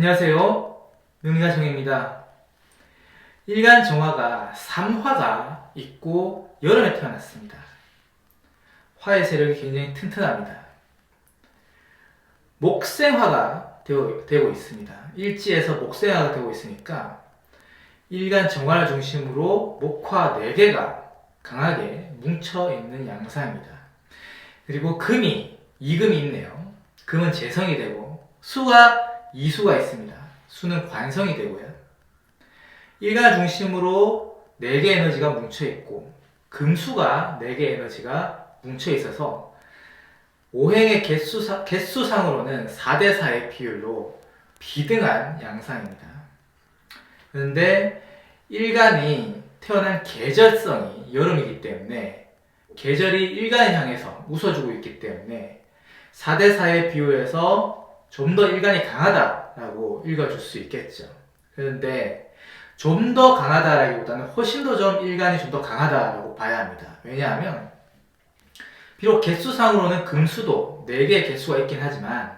안녕하세요. 능가정입니다. 일간 정화가 삼화가 있고 여름에 태어났습니다. 화의 세력이 굉장히 튼튼합니다. 목생화가 되어, 되고 있습니다. 일지에서 목생화가 되고 있으니까 일간 정화를 중심으로 목화 4개가 강하게 뭉쳐 있는 양상입니다. 그리고 금이, 이금이 있네요. 금은 재성이 되고 수가 이수가 있습니다. 수는 관성이 되고요. 일간 중심으로 4개 에너지가 뭉쳐 있고 금수가 4개 에너지가 뭉쳐 있어서 오행의 개수상, 개수상으로는 4대4의 비율로 비등한 양상입니다. 그런데 일간이 태어난 계절성이 여름이기 때문에 계절이 일간을 향해서 웃어주고 있기 때문에 4대4의 비율에서 좀 더 일간이 강하다라고 읽어줄 수 있겠죠. 그런데 좀 더 강하다라기보다는 훨씬 더 좀 일간이 좀 더 강하다라고 봐야 합니다. 왜냐하면 비록 개수상으로는 금수도 4개의 개수가 있긴 하지만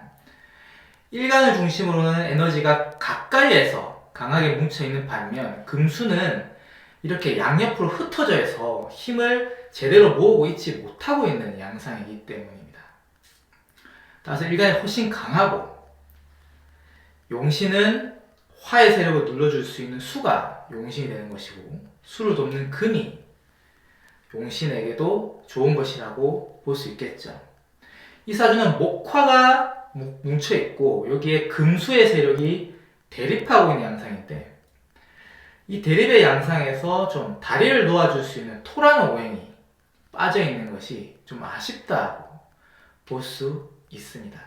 일간을 중심으로는 에너지가 가까이에서 강하게 뭉쳐있는 반면 금수는 이렇게 양옆으로 흩어져 있어 힘을 제대로 모으고 있지 못하고 있는 양상이기 때문입니다. 따라서 일간이 훨씬 강하고 용신은 화의 세력을 눌러줄 수 있는 수가 용신이 되는 것이고 수를 돕는 금이 용신에게도 좋은 것이라고 볼 수 있겠죠. 이 사주는 목화가 뭉- 뭉쳐 있고 여기에 금수의 세력이 대립하고 있는 양상인데 이 대립의 양상에서 좀 다리를 놓아줄 수 있는 토라는 오행이 빠져 있는 것이 좀 아쉽다고 볼 수 있습니다.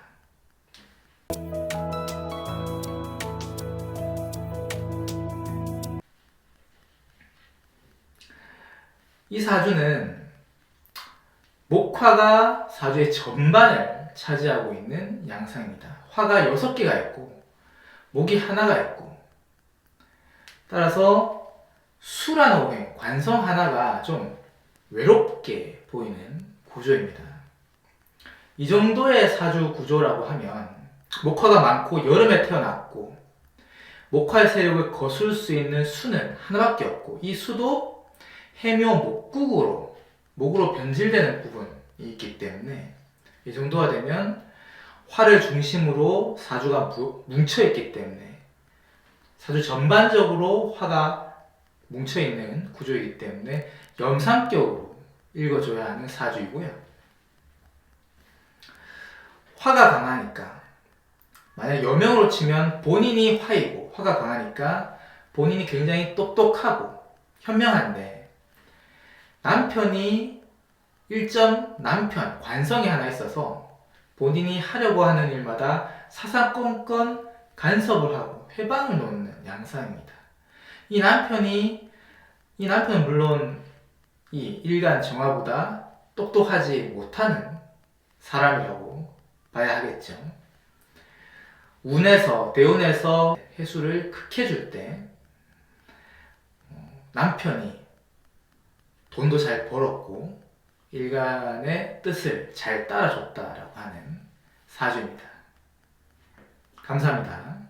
이 사주는 목화가 사주의 전반을 차지하고 있는 양상입니다. 화가 6개가 있고 목이 하나가 있고 따라서 수라는 오행, 관성 하나가 좀 외롭게 보이는 구조입니다. 이 정도의 사주 구조라고 하면 목화가 많고 여름에 태어났고 목화의 세력을 거슬 수 있는 수는 하나밖에 없고 이 수도 해묘 목국으로 목으로 변질되는 부분이 있기 때문에 이 정도가 되면 화를 중심으로 사주가 무- 뭉쳐 있기 때문에 사주 전반적으로 화가 뭉쳐 있는 구조이기 때문에 염상격으로 읽어줘야 하는 사주이고요. 화가 강하니까 만약 여명으로 치면 본인이 화이고 화가 강하니까 본인이 굉장히 똑똑하고 현명한데 남편이 일점 남편 관성이 하나 있어서 본인이 하려고 하는 일마다 사사건건 간섭을 하고 회방을 놓는 양상입니다. 이 남편이 이 남편은 물론 이 일간 정화보다 똑똑하지 못하는 사람이라고 봐야 하겠죠. 운에서 대운에서 해수를 극해줄 때 어, 남편이 돈도 잘 벌었고 일간의 뜻을 잘 따라줬다라고 하는 사주입니다. 감사합니다.